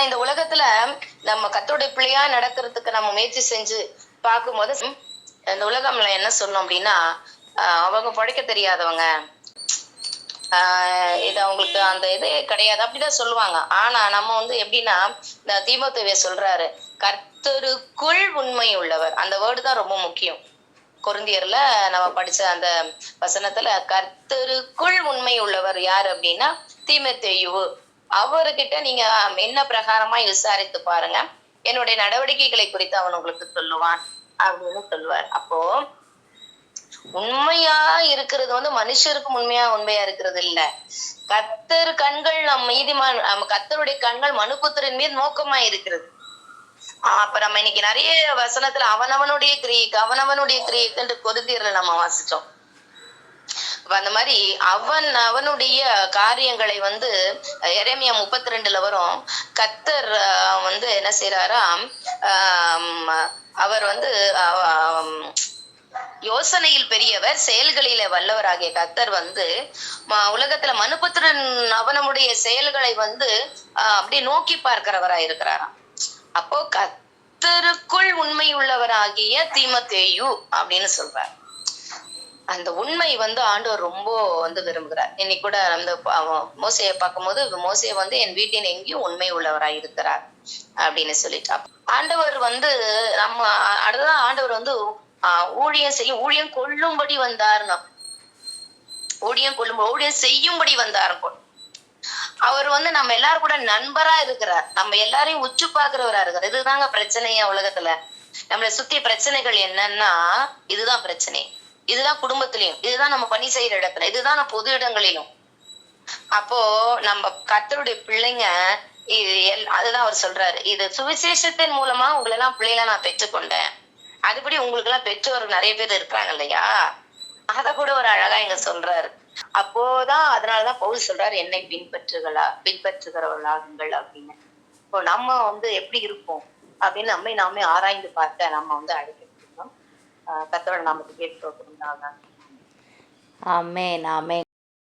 ஆனா இந்த உலகத்துல நம்ம கத்தோடைய பிள்ளையா நடக்கிறதுக்கு நம்ம முயற்சி செஞ்சு பார்க்கும்போது இந்த உலகம்ல என்ன சொல்லணும் அப்படின்னா அவங்க படைக்க தெரியாதவங்க. ஆஹ் இது அவங்களுக்கு அந்த இது கிடையாது அப்படிதான் சொல்லுவாங்க. ஆனா நம்ம வந்து எப்படின்னா இந்த தீமோத்தேவிய சொல்றாரு கர்த்தருக்குள் உண்மை உள்ளவர். அந்த வேர்டு தான் ரொம்ப முக்கியம். குருந்தியர்ல நம்ம படிச்ச அந்த வசனத்துல கர்த்தருக்குள் உண்மை உள்ளவர் யார் அப்படின்னா தீமத்தேயு. அவர்கிட்ட நீங்க என்ன பிரகாரமா விசாரித்து பாருங்க. என்னுடைய நடவடிக்கைகளை குறித்து அவன் உங்களுக்கு சொல்லுவான் அப்படின்னு சொல்லுவார். அப்போ உண்மையா இருக்கிறது வந்து மனுஷருக்கு உண்மையா உண்மையா இருக்கிறது இல்ல. கத்தர் கண்கள் நம் நீதிமான் நம்ம கத்தருடைய கண்கள் மனுபுத்திரன் மீது நோக்கமா இருக்கிறது. அப்ப நம்ம இன்னைக்கு நிறைய வசனத்துல அவனவனுடைய கிரியைக்கு அவனவனுடைய கிரியைக்கு என்று கொருந்தியர்ல நம்ம வாசிச்சோம். அந்த மாதிரி அவன் அவனுடைய காரியங்களை வந்து எரேமியா முப்பத்தி ரெண்டுல வரும். கத்தர் வந்து என்ன செய்யறாராம் ஆஹ் அவர் வந்து யோசனையில் பெரியவர் செயல்களில வல்லவராகிய கத்தர் வந்து உலகத்துல மனுபுத்திரன் அவனமுடைய செயல்களை வந்து ஆஹ் அப்படியே நோக்கி பார்க்கிறவரா இருக்கிறாராம் அப்போ கத்தருக்குள் உண்மை உள்ளவராகிய தீமத்தேயு அப்படின்னு சொல்றார். அந்த உண்மை வந்து ஆண்டவர் ரொம்ப வந்து விரும்புகிறார். இன்னைக்கு கூட அந்த மோசையை பார்க்கும்போது மோசையை வந்து என் வீட்டின் எங்கேயும் உண்மை உள்ளவராய் இருக்கிறார் அப்படின்னு சொல்லிட்டா. ஆண்டவர் வந்து நம்ம அடுத்ததான் ஆண்டவர் வந்து ஆஹ் ஊழியம் செய்யும் ஊழியம் கொள்ளும்படி வந்தார்னா. ஊழியம் கொள்ளும் ஊழியம் செய்யும்படி வந்தார் அவர் வந்து நம்ம எல்லாரும் கூட நண்பரா இருக்கிறார். நம்ம எல்லாரையும் உச்சு பாக்குறவரா இருக்கிறார். இதுதாங்க பிரச்சனையா உலகத்துல. நம்மளை சுத்தி பிரச்சனைகள் என்னன்னா இதுதான் பிரச்சனை. இதுதான் குடும்பத்திலையும் இதுதான் நம்ம பணி செய்யற இடத்துல இதுதான் நம்ம பொது இடங்களிலும். அப்போ நம்ம கத்தருடைய பிள்ளைங்க இது எல்- அதுதான் அவர் சொல்றாரு. இது சுவிசேஷத்தின் மூலமா உங்களை எல்லாம் பிள்ளைகள நான் பெற்றுக்கொண்டேன். அதுபடி உங்களுக்கு எல்லாம் பெற்றோர் நிறைய பேர் இருக்கிறாங்க இல்லையா? அத கூட ஒரு அழகா இங்க சொல்றாரு. அப்போதான் அதனாலதான் பவுல் சொல்றாரு என்னை பின்பற்றுகளா பின்பற்றுகிறவர்களாகுங்கள் அப்படின்னு. இப்போ நம்ம வந்து எப்படி இருப்போம் அப்படின்னு நம்மை நாமே ஆராய்ந்து பார்க்க நம்ம வந்து அழைக்கணும் கத்தோட நாமத்துக்கு கேட்டு ஆமேன். ஆமேன்.